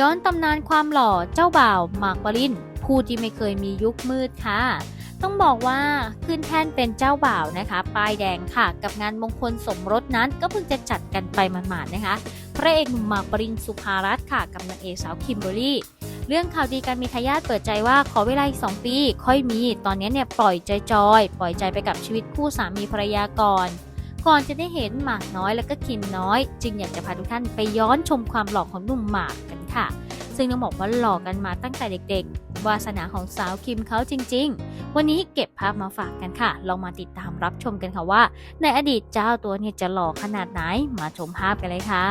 ย้อนตำนานความหล่อเจ้าบ่าวหมากปรินผู้ที่ไม่เคยมียุคมืดค่ะ ต้องบอกว่าขึ้นแท่นเป็นเจ้าบ่าวนะคะ ป้ายแดงค่ะ กับงานมงคลสมรสนั้นก็เพิ่งจะจัดกันไปหมาดๆนะคะ พระเอกหนุ่มหมากปรินสุภารัตน์ค่ะ กับนางเอกสาวคิมเบอรี่เรื่องข่าวดีการมีทายาทเปิดใจว่าขอเวลาอีกสองปี ค่อยมี ตอนนี้เนี่ยปล่อยใจจอย ปล่อยใจไปกับชีวิตคู่สามีภรรยาก่อน ก่อนจะได้เห็นหมากน้อยและก็คิมน้อย จึงอยากจะพาทุกท่านไปย้อนชมความหล่อของหนุ่มหมากกันค่ะ ซึ่งต้องบอกว่าหล่อกันมาตั้งแต่เด็กๆ วาสนาของสาวคิมเขาจริง ๆ วันนี้เก็บภาพมาฝากกันค่ะ ลองมาติดตามรับชมกันค่ะว่า ในอดีตเจ้าตัวเนี่ยจะหล่อขนาดไหนมาชมภาพกันเลยค่ะ